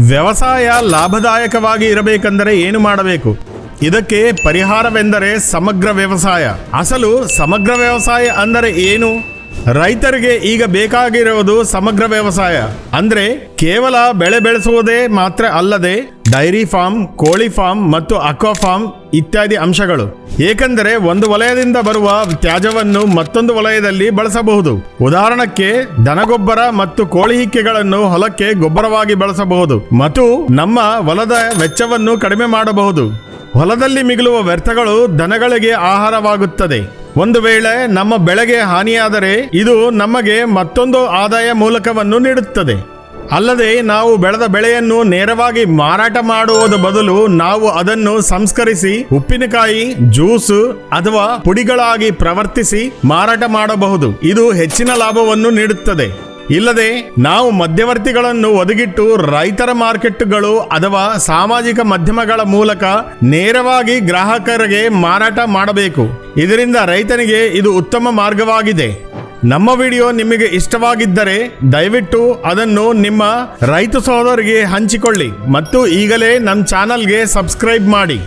ವ್ಯವಸಾಯ ಲಾಭದಾಯಕವಾಗಿ ಇರಬೇಕೆಂದರೆ ಏನು ಮಾಡಬೇಕು? ಇದಕ್ಕೆ ಪರಿಹಾರವೆಂದರೆ ಸಮಗ್ರ ವ್ಯವಸಾಯ. ಅಸಲು ಸಮಗ್ರ ವ್ಯವಸಾಯ ಅಂದರೆ ಏನು? ರೈತರಿಗೆ ಈಗ ಬೇಕಾಗಿರುವುದು ಸಮಗ್ರ ವ್ಯವಸಾಯ. ಅಂದ್ರೆ ಕೇವಲ ಬೆಳೆ ಬೆಳೆಸುವುದೇ ಮಾತ್ರ ಅಲ್ಲದೆ ಡೈರಿ ಫಾರ್ಮ್, ಕೋಳಿ ಫಾರ್ಮ್ ಮತ್ತು ಅಕ್ವಾ ಫಾರ್ಮ್ ಇತ್ಯಾದಿ ಅಂಶಗಳು. ಏಕೆಂದರೆ ಒಂದು ವಲಯದಿಂದ ಬರುವ ತ್ಯಾಜ್ಯವನ್ನು ಮತ್ತೊಂದು ವಲಯದಲ್ಲಿ ಬಳಸಬಹುದು. ಉದಾಹರಣಕ್ಕೆ, ದನಗೊಬ್ಬರ ಮತ್ತು ಕೋಳಿ ಹಿಕ್ಕೆಗಳನ್ನು ಹೊಲಕ್ಕೆ ಗೊಬ್ಬರವಾಗಿ ಬಳಸಬಹುದು ಮತ್ತು ನಮ್ಮ ಹೊಲದ ವೆಚ್ಚವನ್ನು ಕಡಿಮೆ ಮಾಡಬಹುದು. ಹೊಲದಲ್ಲಿ ಮಿಗಿಲುವ ವ್ಯರ್ಥಗಳು ದನಗಳಿಗೆ ಆಹಾರವಾಗುತ್ತದೆ. ಒಂದು ವೇಳೆ ನಮ್ಮ ಬೆಳೆಗೆ ಹಾನಿಯಾದರೆ ಇದು ನಮಗೆ ಮತ್ತೊಂದು ಆದಾಯ ಮೂಲಕವನ್ನು ನೀಡುತ್ತದೆ. ಅಲ್ಲದೆ ನಾವು ಬೆಳೆದ ಬೆಳೆಯನ್ನು ನೇರವಾಗಿ ಮಾರಾಟ ಮಾಡುವುದ ಬದಲು ನಾವು ಅದನ್ನು ಸಂಸ್ಕರಿಸಿ ಉಪ್ಪಿನಕಾಯಿ, ಜ್ಯೂಸು ಅಥವಾ ಪುಡಿಗಳಾಗಿ ಪ್ರವರ್ತಿಸಿ ಮಾರಾಟ ಮಾಡಬಹುದು. ಇದು ಹೆಚ್ಚಿನ ಲಾಭವನ್ನು ನೀಡುತ್ತದೆ. ಇಲ್ಲದೆ ನಾವು ಮಧ್ಯವರ್ತಿಗಳನ್ನು ಒದಗಿಟ್ಟು ರೈತರ ಮಾರ್ಕೆಟ್ಗಳು ಅಥವಾ ಸಾಮಾಜಿಕ ಮಾಧ್ಯಮಗಳ ಮೂಲಕ ನೇರವಾಗಿ ಗ್ರಾಹಕರಿಗೆ ಮಾರಾಟ ಮಾಡಬೇಕು. ಇದರಿಂದ ರೈತನಿಗೆ ಇದು ಉತ್ತಮ ಮಾರ್ಗವಾಗಿದೆ. ನಮ್ಮ ವಿಡಿಯೋ ನಿಮಗೆ ಇಷ್ಟವಾಗಿದ್ದರೆ ದಯವಿಟ್ಟು ಅದನ್ನು ನಿಮ್ಮ ರೈತ ಸಹೋದರಿಗೆ ಹಂಚಿಕೊಳ್ಳಿ ಮತ್ತು ಈಗಲೇ ನಮ್ಮ ಚಾನಲ್ಗೆ ಸಬ್ಸ್ಕ್ರೈಬ್ ಮಾಡಿ.